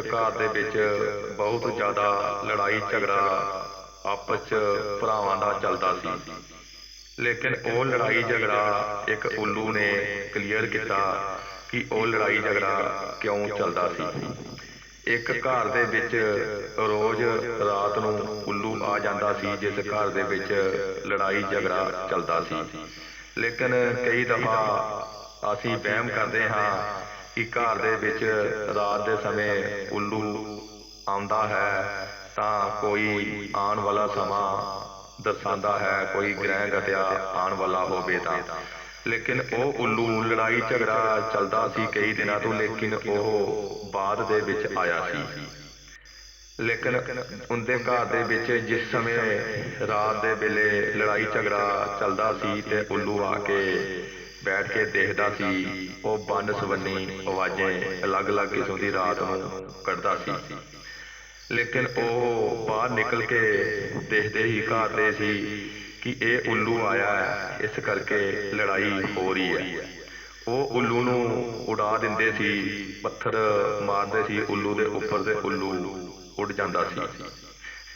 ਘਰ ਦੇ ਵਿੱਚ ਬਹੁਤ ਜ਼ਿਆਦਾ ਲੜਾਈ ਝਗੜਾ ਆਪਸ ਚ ਭਰਾਵਾਂ ਦਾ ਚੱਲਦਾ ਸੀ। ਲੇਕਿਨ ਉਹ ਲੜਾਈ ਝਗੜਾ ਇੱਕ ਉੱਲੂ ਨੇ ਕਲੀਅਰ ਕੀਤਾ ਕਿ ਉਹ ਲੜਾਈ ਝਗੜਾ ਕਿਉਂ ਚੱਲਦਾ ਸੀ। ਇੱਕ ਘਰ ਦੇ ਵਿੱਚ ਰੋਜ਼ ਰਾਤ ਨੂੰ ਉੱਲੂ ਆ ਜਾਂਦਾ ਸੀ, ਜਿਸ ਘਰ ਦੇ ਵਿੱਚ ਲੜਾਈ ਝਗੜਾ ਚੱਲਦਾ ਸੀ। ਲੇਕਿਨ ਕਈ ਦਫਾ ਅਸੀਂ ਵਹਿਮ ਕਰਦੇ ਹਾਂ ਕਿ ਘਰ ਦੇ ਵਿੱਚ ਰਾਤ ਦੇ ਸਮੇਂ ਉੱਲੂ ਆਉਂਦਾ ਹੈ, ਤਾਂ ਕੋਈ ਆਉਣ ਵਾਲਾ ਸਮਾਂ ਦਰਸਾਉਂਦਾ ਹੈ, ਕੋਈ ਗ੍ਰਹਿ ਗਤਿਆ ਆਉਣ ਵਾਲਾ ਹੋਵੇ ਤਾਂ। ਲੇਕਿਨ ਉਹ ਉੱਲੂ ਲੜਾਈ ਝਗੜਾ ਚੱਲਦਾ ਸੀ ਕਈ ਦਿਨਾਂ ਤੋਂ, ਲੇਕਿਨ ਉਹ ਬਾਅਦ ਦੇ ਵਿੱਚ ਆਇਆ ਸੀ। ਲੇਕਿਨ ਉਹਦੇ ਘਰ ਦੇ ਵਿੱਚ ਜਿਸ ਸਮੇਂ ਰਾਤ ਦੇ ਵੇਲੇ ਲੜਾਈ ਝਗੜਾ ਚੱਲਦਾ ਸੀ ਤੇ ਉੱਲੂ ਆ ਕੇ ਬੈਠ ਕੇ ਦੇਖਦਾ ਸੀ, ਉਹ ਬੰਨ ਸਵੰਨੀ ਆਵਾਜ਼ਾਂ ਅਲੱਗ-ਅਲੱਗ ਕਿਸਮ ਦੀ ਰਾਤ ਨੂੰ ਕੱਢਦਾ ਸੀ। ਲੇਕਿਨ ਉਹ ਬਾਹਰ ਨਿਕਲ ਕੇ ਦੇਖਦੇ ਹੀ ਘਾਟਦੇ ਸੀ ਕਿ ਇਹ ਉੱਲੂ ਆਇਆ ਹੈ, ਇਸ ਕਰਕੇ ਲੜਾਈ ਹੋ ਰਹੀ ਹੈ। ਉਹ ਉੱਲੂ ਨੂੰ ਉਡਾ ਦਿੰਦੇ ਸੀ, ਪੱਥਰ ਮਾਰਦੇ ਸੀ, ਉੱਲੂ ਦੇ ਉੱਪਰ ਤੇ ਉੱਲੂ ਉੱਡ ਜਾਂਦਾ ਸੀ।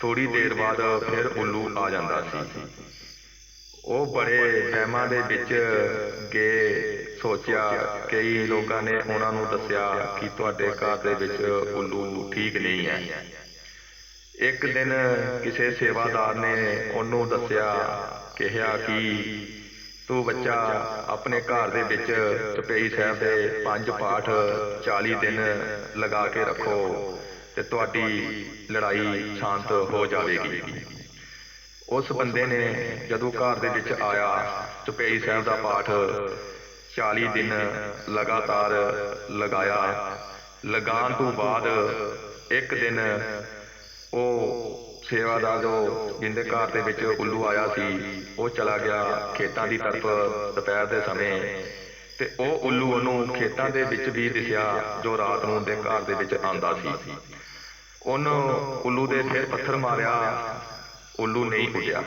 ਥੋੜੀ ਦੇਰ ਬਾਅਦ ਫਿਰ ਉੱਲੂ ਆ ਜਾਂਦਾ ਸੀ। ਉਹ ਬੜੇ ਟਾਈਮਾਂ ਦੇ ਵਿੱਚ ਗਏ, ਸੋਚਿਆ, ਕਈ ਲੋਕਾਂ ਨੇ ਉਹਨਾਂ ਨੂੰ ਦੱਸਿਆ ਕਿ ਤੁਹਾਡੇ ਘਰ ਦੇ ਵਿੱਚ ਉੱਲੂ ਠੀਕ ਨਹੀਂ ਹੈ। ਇੱਕ ਦਿਨ ਕਿਸੇ ਸੇਵਾਦਾਰ ਨੇ ਉਹਨੂੰ ਦੱਸਿਆ, ਕਿਹਾ ਕਿ ਤੂੰ ਬੱਚਾ ਆਪਣੇ ਘਰ ਦੇ ਵਿੱਚ ਚਪੇਈ ਸਾਹਿਬ ਦੇ ਪੰਜ ਪਾਠ 40 ਦਿਨ ਲਗਾ ਕੇ ਰੱਖੋ ਤੇ ਤੁਹਾਡੀ ਲੜਾਈ ਸ਼ਾਂਤ ਹੋ ਜਾਵੇਗੀ। ਉਸ ਬੰਦੇ ਨੇ ਜਦੋਂ ਘਰ ਦੇ ਵਿੱਚ ਆਇਆ, ਚੁਪਈ ਸਾਹਿਬ ਦਾ ਪਾਠ 40 ਦਿਨ ਲਗਾਤਾਰ ਲਗਾਇਆ। ਲਗਾਉਣ ਤੋਂ ਬਾਅਦ ਇੱਕ ਦਿਨ ਉਹ ਸੇਵਾ ਦਾ ਜੋ ਜਿੰਦੇ ਘਰ ਦੇ ਵਿੱਚ ਉੱਲੂ ਆਇਆ ਸੀ, ਉਹ ਚਲਾ ਗਿਆ ਖੇਤਾਂ ਦੀ ਤਰਫ ਦੁਪਹਿਰ ਦੇ ਸਮੇਂ। ਤੇ ਉਹ ਉੱਲੂ ਉਹਨੂੰ ਖੇਤਾਂ ਦੇ ਵਿੱਚ ਵੀ ਦਿਸਿਆ, ਜੋ ਰਾਤ ਨੂੰ ਉਹਦੇ ਘਰ ਦੇ ਵਿੱਚ ਆਂਦਾ ਸੀ। ਉਹਨੂੰ ਉੱਲੂ ਦੇ ਫਿਰ ਪੱਥਰ ਮਾਰਿਆ ਉੱਲੂ ਨਹੀਂ ਉੱਡਿਆ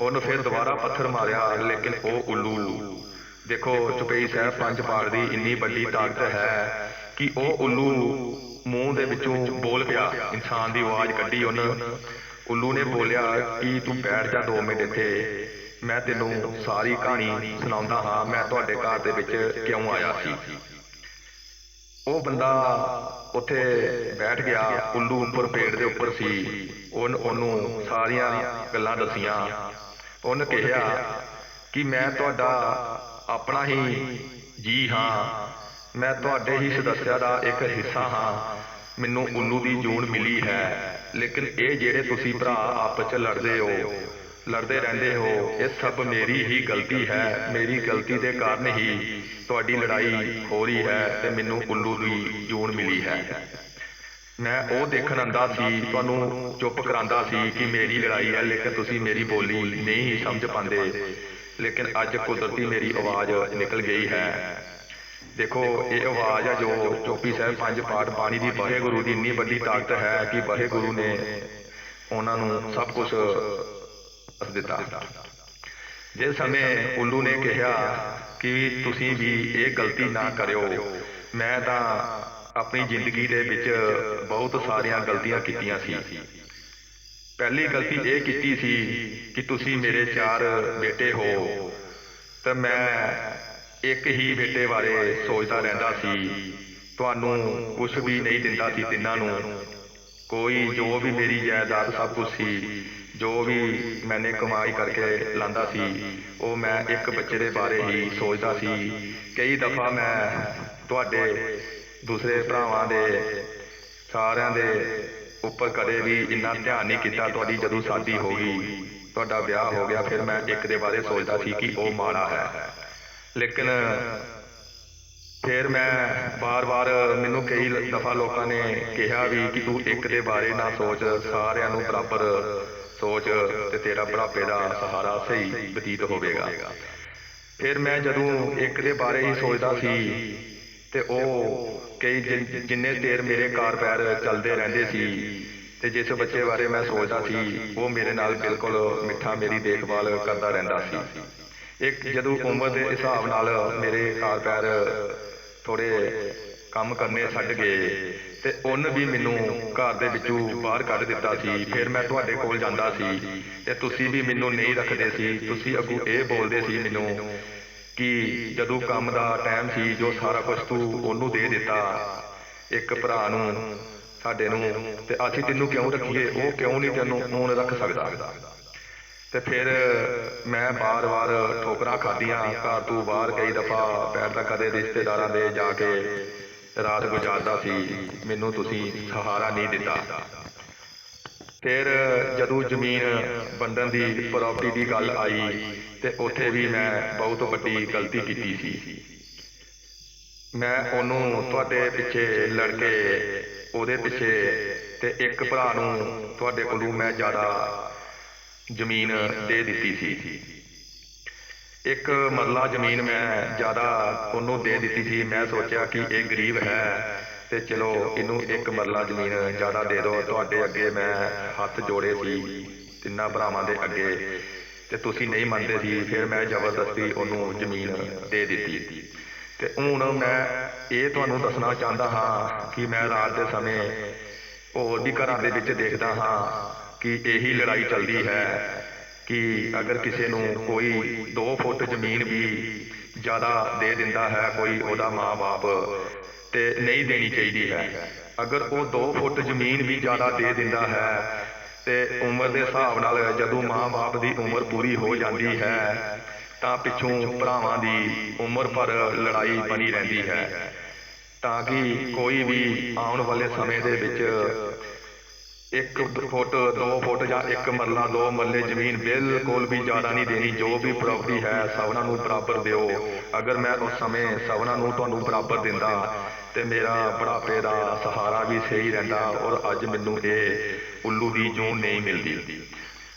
ਉਹਨੂੰ ਫਿਰ ਦੁਬਾਰਾ ਪੱਥਰ ਮਾਰਿਆ ਲੇਕਿਨ ਉਹ ਉੱਲੂ। ਦੇਖੋ, ਚੁਪਈ ਸਾਹਿਬ ਪੰਜ ਪਾੜ ਦੀ ਇੰਨੀ ਵੱਡੀ ਤਾਕਤ ਹੈ ਕਿ ਉਹ ਉੱਲੂ ਮੂੰਹ ਦੇ ਵਿੱਚੋਂ ਬੋਲ ਪਿਆ। ਇਨਸਾਨ ਦੀ ਆਵਾਜ਼ ਕੱਢੀ ਉਹਨੇ। ਉੱਲੂ ਨੇ ਬੋਲਿਆ, ਕਿ ਤੂੰ ਬੈਠ ਜਾ 2 ਮਿੰਟ ਇੱਥੇ। ਮੈਂ ਤੈਨੂੰ ਸਾਰੀ ਕਹਾਣੀ ਸੁਣਾਉਂਦਾ ਹਾਂ। ਮੈਂ ਤੁਹਾਡੇ ਘਰ ਦੇ ਵਿੱਚ ਕਿਉਂ ਆਇਆ ਸੀ? ਉਹ ਬੰਦਾ ਉੱਥੇ ਬੈਠ ਗਿਆ ਉੱਲੂ ਉੱਪਰ ਪੇੜ ਦੇ ਉੱਪਰ ਸੀ। ਉਹਨ ਉਹਨੂੰ ਸਾਰੀਆਂ ਗੱਲਾਂ ਦੱਸੀਆਂ। ਉਹਨੇ ਕਿਹਾ ਕਿ ਮੈਂ ਤੁਹਾਡਾ ਆਪਣਾ ਹੀ ਜੀ ਹਾਂ। ਮੈਂ ਤੁਹਾਡੇ ਹੀ ਸਦੱਸਿਆ ਦਾ ਇੱਕ ਹਿੱਸਾ ਹਾਂ। ਮੈਨੂੰ ਉੱਲੂ ਦੀ ਜੂਨ ਮਿਲੀ ਹੈ। ਲੇਕਿਨ ਇਹ ਜਿਹੜੇ ਤੁਸੀਂ ਭਰਾ ਆਪਸ ਚ ਲੜਦੇ ਹੋ ਲੜਦੇ ਰਹਿੰਦੇ ਹੋ। ਇਹ ਸਭ ਮੇਰੀ ਹੀ ਗਲਤੀ ਹੈ। ਮੇਰੀ ਗਲਤੀ ਦੇ ਕਾਰਨ ਹੀ ਤੁਹਾਡੀ ਲੜਾਈ ਹੋ ਰਹੀ ਹੈ ਤੇ ਮੈਨੂੰ ਉੱਲੂ ਦੀ ਜੂਨ ਮਿਲੀ ਹੈ। ਮੈਂ ਉਹ ਦੇਖਣ ਆਂਦਾ ਸੀ, ਤੁਹਾਨੂੰ ਚੁੱਪ ਕਰਾਂਦਾ ਸੀ ਕਿ ਮੇਰੀ ਲੜਾਈ ਹੈ, ਲੇਕਿਨ ਤੁਸੀਂ ਮੇਰੀ ਬੋਲੀ ਨਹੀਂ ਸਮਝ ਪਾਉਂਦੇ। ਲੇਕਿਨ ਅੱਜ ਕੁਦਰਤੀ ਮੇਰੀ ਆਵਾਜ਼ ਨਿਕਲ ਗਈ ਹੈ। ਦੇਖੋ, ਇਹ ਆਵਾਜ਼ ਹੈ ਜੋ ਚੋਪੀ ਸਾਹਿਬ ਪੰਜ ਪਾਠ ਬਾਣੀ ਦੀ ਵਾਹਿਗੁਰੂ ਦੀ ਇੰਨੀ ਵੱਡੀ ਤਾਕਤ ਹੈ ਕਿ ਵਾਹਿਗੁਰੂ ਨੇ ਉਹਨਾਂ ਨੂੰ ਸਭ ਕੁਝ ਦੱਸ ਦਿੱਤਾ ਜਿਸ ਸਮੇਂ ਉੱਲੂ ਨੇ ਕਿਹਾ ਕਿ ਤੁਸੀਂ ਵੀ ਇਹ ਗਲਤੀ ਨਾ ਕਰਿਓ, ਮੈਂ ਤਾਂ ਆਪਣੀ ਜ਼ਿੰਦਗੀ ਦੇ ਵਿੱਚ ਬਹੁਤ ਸਾਰੀਆਂ ਗਲਤੀਆਂ ਕੀਤੀਆਂ ਸੀ। ਪਹਿਲੀ ਗਲਤੀ ਇਹ ਕੀਤੀ ਸੀ ਕਿ ਤੁਸੀਂ ਮੇਰੇ ਚਾਰ ਬੇਟੇ ਹੋ, ਤਾਂ ਮੈਂ ਇੱਕ ਹੀ ਬੇਟੇ ਬਾਰੇ ਸੋਚਦਾ ਰਹਿੰਦਾ ਸੀ। ਤੁਹਾਨੂੰ ਕੁਝ ਵੀ ਨਹੀਂ ਦਿੰਦਾ ਸੀ ਤਿੰਨਾਂ ਨੂੰ। ਕੋਈ ਜੋ ਵੀ ਮੇਰੀ ਜਾਇਦਾਦ ਸਭ ਕੁਝ ਸੀ। ਜੋ ਵੀ ਮੈਨੇ ਕਮਾਈ ਕਰਕੇ ਲਾਂਦਾ ਸੀ, ਉਹ ਮੈਂ ਇੱਕ ਬੱਚੇ ਦੇ ਬਾਰੇ ਹੀ ਸੋਚਦਾ ਸੀ। ਕਈ ਦਫਾ ਮੈਂ ਤੁਹਾਡੇ ਦੂਸਰੇ ਭਰਾਵਾਂ ਦੇ ਸਾਰਿਆਂ ਦੇ ਉੱਪਰ ਕਦੇ ਵੀ ਇੰਨਾ ਧਿਆਨ ਨਹੀਂ ਕੀਤਾ, ਤੁਹਾਡੀ ਜਦੋਂ ਸ਼ਾਦੀ ਹੋ ਗਈ, ਤੁਹਾਡਾ ਵਿਆਹ ਹੋ ਗਿਆ, ਫਿਰ ਮੈਂ ਇੱਕ ਦੇ ਬਾਰੇ ਸੋਚਦਾ ਸੀ ਕਿ ਉਹ ਮਾੜਾ ਹੈ। ਲੇਕਿਨ ਫਿਰ ਮੈਂ ਬਾਰ-ਬਾਰ ਮੈਨੂੰ ਕਈ ਦਫਾ ਲੋਕਾਂ ਨੇ ਕਿਹਾ ਵੀ ਕਿ ਤੂੰ ਇੱਕ ਦੇ ਬਾਰੇ ਨਾ ਸੋਚ, ਸਾਰਿਆਂ ਨੂੰ ਬਰਾਬਰ ਸੋਚ ਤੇ ਤੇਰਾ ਬੁਢਾਪੇ ਦਾ ਸਹਾਰਾ ਸਹੀ ਬਤੀਤ ਹੋਵੇਗਾ। ਫਿਰ ਮੈਂ ਜਦੋਂ ਇੱਕ ਦੇ ਬਾਰੇ ਹੀ ਸੋਚਦਾ ਸੀ ਤੇ ਉਹ ਕਈ ਜਿਨ- ਜਿੰਨੇ ਦੇਰ ਮੇਰੇ ਕਾਰ ਪੈਰ ਚੱਲਦੇ ਰਹਿੰਦੇ ਸੀ ਤੇ ਜਿਸ ਬੱਚੇ ਬਾਰੇ ਮੈਂ ਸੋਚਦਾ ਸੀ, ਉਹ ਮੇਰੇ ਨਾਲ ਬਿਲਕੁਲ ਮਿੱਠਾ ਮੇਰੀ ਦੇਖਭਾਲ ਕਰਦਾ ਰਹਿੰਦਾ ਸੀ। ਇੱਕ ਜਦੋਂ ਉਮਰ ਦੇ ਹਿਸਾਬ ਨਾਲ ਮੇਰੇ ਕਾਰ ਪੈਰ ਥੋੜੇ ਕੰਮ ਕਰਨੇ ਛੱਡ ਗਏ ਤੇ ਉਹਨ ਵੀ ਮੈਨੂੰ ਘਰ ਦੇ ਵਿੱਚੋਂ ਬਾਹਰ ਕੱਢ ਦਿੱਤਾ ਸੀ। ਫਿਰ ਮੈਂ ਤੁਹਾਡੇ ਕੋਲ ਜਾਂਦਾ ਸੀ ਤੇ ਤੁਸੀਂ ਵੀ ਮੈਨੂੰ ਨਹੀਂ ਰੱਖਦੇ ਸੀ। ਤੁਸੀਂ ਅੱਗੋਂ ਇਹ ਬੋਲਦੇ ਸੀ ਮੈਨੂੰ ਕਿ ਜਦੋਂ ਕੰਮ ਦਾ ਟਾਈਮ ਸੀ, ਜੋ ਸਾਰਾ ਕੁਝ ਤੂੰ ਉਹਨੂੰ ਦੇ ਦਿੱਤਾ, ਇੱਕ ਭਰਾ ਨੂੰ, ਸਾਡੇ ਨੂੰ, ਤੇ ਅਸੀਂ ਤੈਨੂੰ ਕਿਉਂ ਰੱਖੀਏ? ਉਹ ਕਿਉਂ ਨਹੀਂ ਤੈਨੂੰ ਹੁਣ ਰੱਖ ਸਕਦਾ? ਤੇ ਫਿਰ ਮੈਂ ਬਾਰ-ਬਾਰ ਠੋਕਰਾਂ ਖਾਧੀਆਂ, ਘਰ ਤੋਂ ਬਾਹਰ ਕਈ ਦਫਾ ਪੈਰ ਬੈਠਦਾ ਕਦੇ ਰਿਸ਼ਤੇਦਾਰਾਂ ਦੇ ਜਾ ਕੇ ਰਾਤ ਗੁਜ਼ਾਰਦਾ ਸੀ, ਮੈਨੂੰ ਤੁਸੀਂ ਸਹਾਰਾ ਨਹੀਂ ਦਿੱਤਾ। ਫਿਰ ਜਦੋਂ ਜ਼ਮੀਨ ਵੰਡਣ ਦੀ ਪ੍ਰਾਪਰਟੀ ਦੀ ਗੱਲ ਆਈ, ਤੇ ਉੱਥੇ ਵੀ ਮੈਂ ਬਹੁਤ ਵੱਡੀ ਗਲਤੀ ਕੀਤੀ ਸੀ। ਮੈਂ ਉਹਨੂੰ ਤੁਹਾਡੇ ਪਿੱਛੇ ਲੜ ਕੇ ਉਹਦੇ ਪਿੱਛੇ ਤੇ ਇੱਕ ਭਰਾ ਨੂੰ ਤੁਹਾਡੇ ਕੋਲੋਂ ਮੈਂ ਜ਼ਿਆਦਾ ਜ਼ਮੀਨ ਦੇ ਦਿੱਤੀ ਸੀ। ਇੱਕ ਮਰਲਾ ਜ਼ਮੀਨ ਮੈਂ ਜ਼ਿਆਦਾ ਉਹਨੂੰ ਦੇ ਦਿੱਤੀ ਸੀ। ਮੈਂ ਸੋਚਿਆ ਕਿ ਇਹ ਗਰੀਬ ਹੈ ਤੇ ਚਲੋ ਇਹਨੂੰ ਇੱਕ ਮਰਲਾ ਜ਼ਮੀਨ ਜ਼ਿਆਦਾ ਦੇ ਦਿਓ। ਤੁਹਾਡੇ ਅੱਗੇ ਮੈਂ ਹੱਥ ਜੋੜੇ ਸੀ ਤਿੰਨਾਂ ਭਰਾਵਾਂ ਦੇ ਅੱਗੇ ਤੇ ਤੁਸੀਂ ਨਹੀਂ ਮੰਨਦੇ ਸੀ। ਫਿਰ ਮੈਂ ਜ਼ਬਰਦਸਤੀ ਉਹਨੂੰ ਜ਼ਮੀਨ ਦੇ ਦਿੱਤੀ। ਤੇ ਹੁਣ ਮੈਂ ਇਹ ਤੁਹਾਨੂੰ ਦੱਸਣਾ ਚਾਹੁੰਦਾ ਹਾਂ ਕਿ ਮੈਂ ਰਾਤ ਦੇ ਸਮੇਂ ਹੋਰ ਵੀ ਘਰਾਂ ਦੇ ਵਿੱਚ ਦੇਖਦਾ ਹਾਂ ਕਿ ਇਹੀ ਲੜਾਈ ਚੱਲਦੀ ਹੈ। ਕਿ ਅਗਰ ਕਿਸੇ ਨੂੰ ਕੋਈ 2 ਫੁੱਟ ਜ਼ਮੀਨ ਵੀ ਜ਼ਿਆਦਾ ਦੇ ਦਿੰਦਾ ਹੈ, ਕੋਈ ਉਹਦਾ ਮਾਂ-ਬਾਪ, ਤੇ ਨਹੀਂ ਦੇਣੀ ਚਾਹੀਦੀ ਹੈ। ਅਗਰ ਉਹ 2 ਫੁੱਟ ਜ਼ਮੀਨ ਵੀ ਜ਼ਿਆਦਾ ਦੇ ਦਿੰਦਾ ਹੈ, ਤੇ ਉਮਰ ਦੇ ਹਿਸਾਬ ਨਾਲ ਜਦੋਂ ਮਾਂ-ਬਾਪ ਦੀ ਉਮਰ ਪੂਰੀ ਹੋ ਜਾਂਦੀ ਹੈ, ਤਾਂ ਪਿੱਛੋਂ ਭਰਾਵਾਂ ਦੀ ਉਮਰ ਭਰ ਲੜਾਈ ਬਣੀ ਰਹਿੰਦੀ ਹੈ। ਤਾਂ ਕਿ ਕੋਈ ਵੀ ਆਉਣ ਵਾਲੇ ਸਮੇਂ ਦੇ ਵਿੱਚ ਇੱਕ ਫੁੱਟ, ਦੋ ਫੁੱਟ ਜਾਂ ਇੱਕ ਮਰਲਾ, ਦੋ ਮਰਲੇ ਜ਼ਮੀਨ ਬਿਲਕੁਲ ਵੀ ਜ਼ਿਆਦਾ ਨਹੀਂ ਦੇਣੀ, ਜੋ ਵੀ ਪ੍ਰਾਪਰਟੀ ਹੈ ਸਭਨਾਂ ਨੂੰ ਬਰਾਬਰ ਦਿਓ। ਅਗਰ ਮੈਂ ਉਸ ਸਮੇਂ ਸਭਨਾਂ ਨੂੰ ਤੁਹਾਨੂੰ ਬਰਾਬਰ ਦਿੰਦਾ ਤੇ ਮੇਰਾ ਬੁਢਾਪੇ ਦਾ ਸਹਾਰਾ ਵੀ ਸਹੀ ਰਹਿੰਦਾ ਔਰ ਅੱਜ ਮੈਨੂੰ ਇਹ ਉੱਲੂ ਦੀ ਜੂਨ ਨਹੀਂ ਮਿਲਦੀ।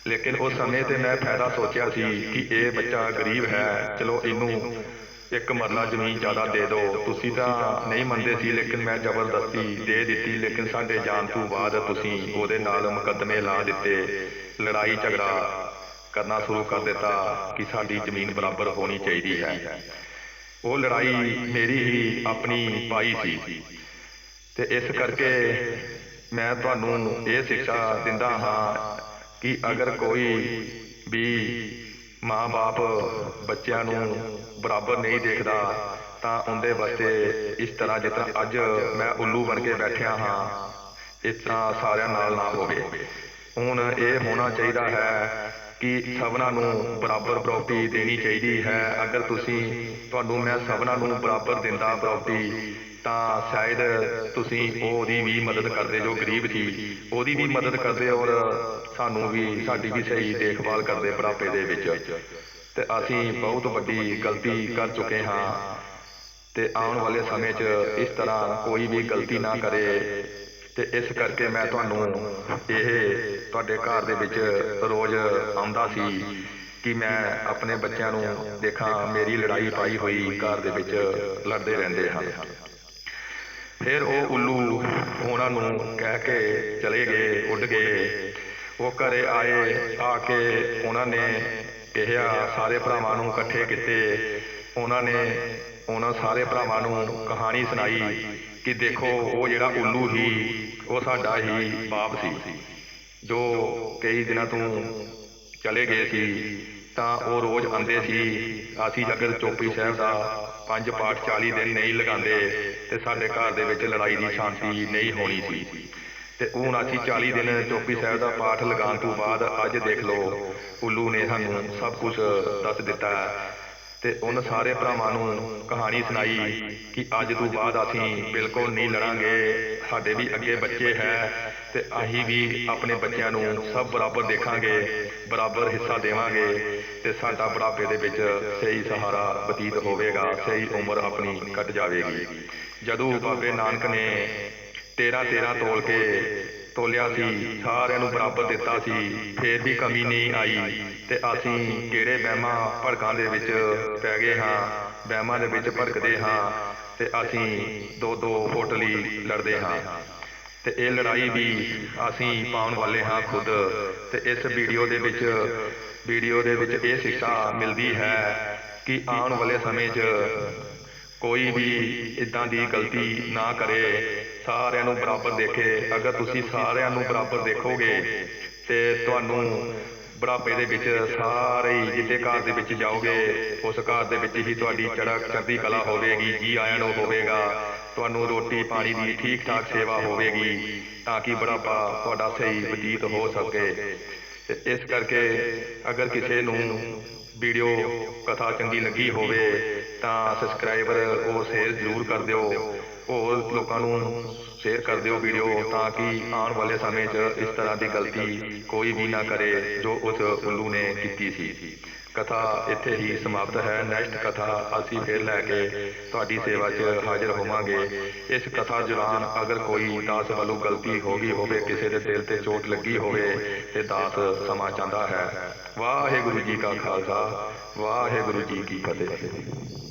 ਲੇਕਿਨ ਉਸ ਸਮੇਂ ਤੇ ਮੈਂ ਫਾਇਦਾ ਸੋਚਿਆ ਸੀ ਕਿ ਇਹ ਬੱਚਾ ਗਰੀਬ ਹੈ, ਚਲੋ ਇਹਨੂੰ ਇੱਕ ਮਰਲਾ ਜ਼ਮੀਨ ਜ਼ਿਆਦਾ ਦੇ ਦਿਓ ਤੁਸੀਂ ਤਾਂ ਨਹੀਂ ਮੰਨਦੇ ਸੀ, ਲੇਕਿਨ ਮੈਂ ਜ਼ਬਰਦਸਤੀ ਦੇ ਦਿੱਤੀ, ਲੇਕਿਨ ਸਾਡੇ ਜਾਣ ਤੋਂ ਬਾਅਦ ਤੁਸੀਂ ਉਹਦੇ ਨਾਲ ਮੁਕੱਦਮੇ ਲਾ ਦਿੱਤੇ। ਲੜਾਈ ਝਗੜਾ ਕਰਨਾ ਸ਼ੁਰੂ ਕਰ ਦਿੱਤਾ ਕਿ ਸਾਡੀ ਜ਼ਮੀਨ ਬਰਾਬਰ ਹੋਣੀ ਚਾਹੀਦੀ ਹੈ। ਉਹ ਲੜਾਈ ਮੇਰੀ ਹੀ ਆਪਣੀ ਪਾਈ ਸੀ। ਤੇ ਇਸ ਕਰਕੇ ਮੈਂ ਤੁਹਾਨੂੰ ਇਹ ਸਿੱਖਿਆ ਦਿੰਦਾ ਹਾਂ ਕਿ ਅਗਰ ਕੋਈ ਵੀ ਮਾਂ-ਬਾਪ ਬੱਚਿਆਂ ਨੂੰ ਬਰਾਬਰ ਨਹੀਂ ਦੇਖਦਾ, ਤਾਂ ਉਹਦੇ ਵਾਸਤੇ ਇਸ ਤਰ੍ਹਾਂ ਜਿਸ ਤਰ੍ਹਾਂ ਅੱਜ ਮੈਂ ਉੱਲੂ ਬਣ ਕੇ ਬੈਠਿਆ ਹਾਂ, ਇਸ ਤਰ੍ਹਾਂ ਸਾਰਿਆਂ ਨਾਲ ਨਾ ਹੋਵੇ। ਹੁਣ ਇਹ ਹੋਣਾ ਚਾਹੀਦਾ ਹੈ ਕਿ ਸਭਨਾਂ ਨੂੰ ਬਰਾਬਰ ਪ੍ਰਾਪਰਟੀ ਦੇਣੀ ਚਾਹੀਦੀ ਹੈ। ਅਗਰ ਤੁਸੀਂ, ਤੁਹਾਨੂੰ ਮੈਂ ਸਭਨਾਂ ਨੂੰ ਬਰਾਬਰ ਦਿੰਦਾ ਪ੍ਰਾਪਰਟੀ ਤਾਂ ਸ਼ਾਇਦ ਤੁਸੀਂ ਉਹਦੀ ਵੀ ਮਦਦ ਕਰਦੇ ਜੋ ਗਰੀਬ ਸੀ, ਉਹਦੀ ਵੀ ਮਦਦ ਕਰਦੇ ਔਰ ਸਾਨੂੰ ਵੀ ਸਾਡੀ ਵੀ ਸਹੀ ਦੇਖਭਾਲ ਕਰਦੇ ਬੁਢਾਪੇ ਦੇ ਵਿੱਚ। ਤੇ ਅਸੀਂ ਬਹੁਤ ਵੱਡੀ ਗਲਤੀ ਕਰ ਚੁੱਕੇ ਹਾਂ। ਤੇ ਆਉਣ ਵਾਲੇ ਸਮੇਂ 'ਚ ਇਸ ਤਰ੍ਹਾਂ ਕੋਈ ਵੀ ਗਲਤੀ ਨਾ ਕਰੇ। ਤੇ ਇਸ ਕਰਕੇ ਮੈਂ ਤੁਹਾਨੂੰ ਇਹ ਤੁਹਾਡੇ ਘਰ ਦੇ ਵਿੱਚ ਰੋਜ਼ ਆਉਂਦਾ ਸੀ ਕਿ ਮੈਂ ਆਪਣੇ ਬੱਚਿਆਂ ਨੂੰ ਦੇਖਾਂ, ਮੇਰੀ ਲੜਾਈ ਪਾਈ ਹੋਈ ਘਰ ਦੇ ਵਿੱਚ ਲੜਦੇ ਰਹਿੰਦੇ ਹਨ। ਫਿਰ ਉਹ ਉੱਲੂ ਉਹਨਾਂ ਨੂੰ ਕਹਿ ਕੇ ਚਲੇ ਗਏ, ਉੱਡ ਗਏ। ਉਹ ਘਰੇ ਆਏ, ਆ ਕੇ ਉਹਨਾਂ ਨੇ ਕਿਹਾ, ਸਾਰੇ ਭਰਾਵਾਂ ਨੂੰ ਇਕੱਠੇ ਕੀਤੇ। ਉਹਨਾਂ ਨੇ ਉਹਨਾਂ ਸਾਰੇ ਭਰਾਵਾਂ ਨੂੰ ਕਹਾਣੀ ਸੁਣਾਈ ਕਿ ਦੇਖੋ, ਉਹ ਜਿਹੜਾ ਉੱਲੂ ਹੀ ਉਹ ਸਾਡਾ ਹੀ ਬਾਪ ਸੀ। ਜੋ ਕਈ ਦਿਨਾਂ ਤੋਂ ਚਲੇ ਗਏ ਸੀ, ਤਾਂ ਉਹ ਰੋਜ਼ ਆਉਂਦੇ ਸੀ, ਅਸੀਂ ਅਗਰ ਚੋਪੀ ਸਾਹਿਬ ਦਾ ਪੰਜ ਪਾਠ 40 ਦਿਨ ਨਹੀਂ ਲਗਾਉਂਦੇ, ਤੇ ਸਾਡੇ ਘਰ ਦੇ ਵਿੱਚ ਲੜਾਈ ਦੀ ਸ਼ਾਂਤੀ ਨਹੀਂ ਹੋਣੀ ਸੀ। ਤੇ ਹੁਣ ਅਸੀਂ 40 ਦਿਨ ਚੋਪੀ ਸਾਹਿਬ ਦਾ ਪਾਠ ਲਗਾਉਣ ਤੋਂ ਬਾਅਦ ਅੱਜ ਦੇਖ ਲਓ, ਉੱਲੂ ਨੇ ਸਾਨੂੰ ਸਭ ਕੁਝ ਦੱਸ ਦਿੱਤਾ ਤੇ ਉਹਨਾਂ ਸਾਰੇ ਭਰਾਵਾਂ ਨੂੰ ਕਹਾਣੀ ਸੁਣਾਈ ਕਿ ਅੱਜ ਤੋਂ ਬਾਅਦ ਅਸੀਂ ਬਿਲਕੁਲ ਨਹੀਂ ਲੜਾਂਗੇ, ਸਾਡੇ ਵੀ ਅੱਗੇ ਬੱਚੇ ਹੈ ਤੇ ਅਸੀਂ ਵੀ ਆਪਣੇ ਬੱਚਿਆਂ ਨੂੰ ਸਭ ਬਰਾਬਰ ਦੇਖਾਂਗੇ, ਬਰਾਬਰ ਹਿੱਸਾ ਦੇਵਾਂਗੇ ਤੇ ਸਾਡਾ ਬੁਢਾਪੇ ਦੇ ਵਿੱਚ ਸਹੀ ਸਹਾਰਾ ਬਤੀਤ ਹੋਵੇਗਾ, ਸਹੀ ਉਮਰ ਆਪਣੀ ਕੱਟ ਜਾਵੇਗੀ। ਜਦੋਂ ਬਾਬੇ ਨਾਨਕ ਨੇ 13 13 ਤੋਲ ਕੇ ਤੋਲਿਆ ਸੀ, ਸਾਰਿਆਂ ਨੂੰ ਬਰਾਬਰ ਦਿੱਤਾ ਸੀ, ਫੇਰ ਵੀ ਕਮੀ ਨਹੀਂ ਆਈ। ਤੇ ਅਸੀਂ ਕਿਹੜੇ ਵਹਿਮਾਂ ਭੜਕਾਂ ਦੇ ਵਿੱਚ ਪੈ ਗਏ ਹਾਂ, ਵਹਿਮਾਂ ਦੇ ਵਿੱਚ ਭੜਕਦੇ ਹਾਂ, ਤੇ ਅਸੀਂ ਦੋ ਦੋ ਫੁੱਟ ਲਈ ਲੜਦੇ ਹਾਂ। ਤੇ ਇਹ ਲੜਾਈ ਵੀ ਅਸੀਂ ਪਾਉਣ ਵਾਲੇ ਹਾਂ ਖੁਦ, ਤੇ ਇਸ ਵੀਡੀਓ ਦੇ ਵਿੱਚ, ਵੀਡੀਓ ਦੇ ਵਿੱਚ ਇਹ ਸਿੱਖਿਆ ਮਿਲਦੀ ਹੈ ਕਿ ਆਉਣ ਵਾਲੇ ਸਮੇਂ 'ਚ ਕੋਈ ਵੀ ਇਦਾਂ ਦੀ ਗਲਤੀ ਨਾ ਕਰੇ। ਸਾਰਿਆਂ ਨੂੰ ਬਰਾਬਰ ਦੇਖੇ। ਅਗਰ ਤੁਸੀਂ ਸਾਰਿਆਂ ਨੂੰ ਬਰਾਬਰ ਦੇਖੋਗੇ ਤੇ ਤੁਹਾਨੂੰ ਬੁਢਾਪੇ ਦੇ ਵਿੱਚ ਸਾਰੇ ਹੀ ਜਿੱਦੇ ਘਰ ਦੇ ਵਿੱਚ ਜਾਓਗੇ, ਉਸ ਘਰ ਦੇ ਵਿੱਚ ਹੀ ਤੁਹਾਡੀ ਚੜ੍ਹਕ ਚੜ੍ਹਦੀ ਕਲਾ ਹੋਵੇਗੀ, ਜੀ ਆਇਆਂ ਨੂੰ ਹੋਵੇਗਾ। ਤੁਹਾਨੂੰ ਰੋਟੀ ਪਾਣੀ ਦੀ ਠੀਕ ਠਾਕ ਸੇਵਾ ਹੋਵੇਗੀ ਤਾਂ ਕਿ ਬੁਢਾਪਾ ਤੁਹਾਡਾ ਸਹੀ ਬਤੀਤ ਹੋ ਸਕੇ। ਤੇ ਇਸ ਕਰਕੇ ਅਗਰ ਕਿਸੇ ਨੂੰ ਵੀਡੀਓ ਕਥਾ ਚੰਗੀ ਲੱਗੀ ਹੋਵੇ ਤਾਂ ਸਬਸਕ੍ਰਾਈਬਰ ਉਹ ਸ਼ੇਅਰ ਜ਼ਰੂਰ ਕਰ ਦਿਓ ਹੋਰ ਲੋਕਾਂ ਨੂੰ ਸ਼ੇਅਰ ਕਰ ਦਿਓ ਵੀਡੀਓ ਤਾਂ ਕਿ ਆਉਣ ਵਾਲੇ ਸਮੇਂ 'ਚ ਇਸ ਤਰ੍ਹਾਂ ਦੀ ਗਲਤੀ ਕੋਈ ਵੀ ਨਾ ਕਰੇ ਜੋ ਉਸ ਉੱਲੂ ਨੇ ਕੀਤੀ ਸੀ ਕਥਾ ਇੱਥੇ ਹੀ ਸਮਾਪਤ ਹੈ। ਨੈਕਸਟ ਕਥਾ ਅਸੀਂ ਫਿਰ ਲੈ ਕੇ ਤੁਹਾਡੀ ਸੇਵਾ 'ਚ ਹਾਜ਼ਰ ਹੋਵਾਂਗੇ। ਇਸ ਕਥਾ ਦੌਰਾਨ ਅਗਰ ਕੋਈ ਦਾਸ ਵੱਲੋਂ ਗਲਤੀ ਹੋ ਗਈ ਹੋਵੇ, ਕਿਸੇ ਦੇ ਦਿਲ ਤੇ ਚੋਟ ਲੱਗੀ ਹੋਵੇ, ਤੇ ਦਾਸ ਸਮਾਂ ਚਾਹੁੰਦਾ ਹੈ। ਵਾਹਿਗੁਰੂ ਜੀ ਕਾ ਖਾਲਸਾ, ਵਾਹਿਗੁਰੂ ਜੀ ਕੀ ਫਤਿਹ।